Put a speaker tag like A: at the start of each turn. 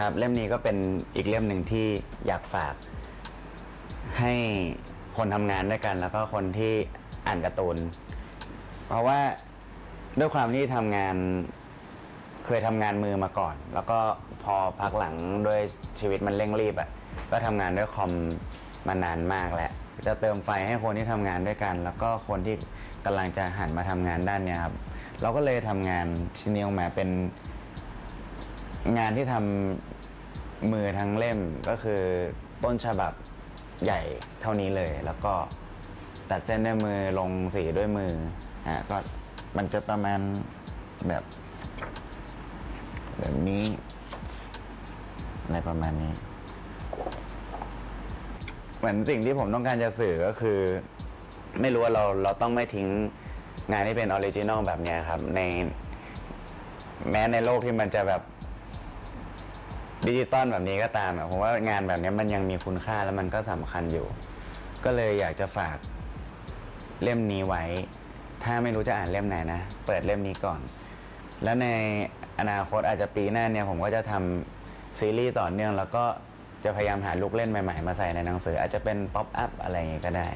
A: ครับเล่มนี้ก็เป็นอีกเล่มหนึ่งที่อยากฝากให้คนทำงานด้วยกัน แล้วก็คนที่อ่านการ์ตูน เพราะว่าด้วยความที่ทำงานเคยทำงานมือมาก่อน แล้วก็พอพักหลังด้วยชีวิตมันเร่งรีบอะ่ะก็ทำงานด้วยคอมมานานมากแหล้วจะเติมไฟให้คนที่ทำงานด้วยกัน แล้วก็คนที่กำลังจะหันมาทำงานด้านเนี้ยครับเราก็เลยทำงานชิ้นนี้ออกมาเป็น งานที่ทำมือทั้งเล่มก็คือต้นฉบับใหญ่เท่านี้เลย แล้วก็ตัดเส้นด้วยมือลงสีด้วยมืออะก็มันจะประมาณแบบแบบนี้อะไรประมาณนี้ เหมือนสิ่งที่ผมต้องการจะสื่อก็คือ ไม่รู้ว่าเราเราต้องไม่ทิ้งงานที่เป็นออริจินอลแบบนี้ครับ ในแม้ในโลกที่มันจะแบบ ดิจิตอลแบบนี้ก็ตามอะผมว่างานแบบนี้มันยังมีคุณค่าแล้วมันก็สำคัญอยู่ ก็เลยอยากจะฝากเล่มนี้ไว้ ถ้าไม่รู้จะอ่านเล่มไหนนะ เปิดเล่มนี้ก่อน แล้วในอนาคตอาจจะปีหน้าเนี่ยผมก็จะทำซีรีส์ต่อเนื่อง แล้วก็จะพยายามหาลูกเล่นใหม่ ๆ มาใส่ในหนังสือ อาจจะเป็นป๊อปอัพอะไรอย่างงี้ก็ได้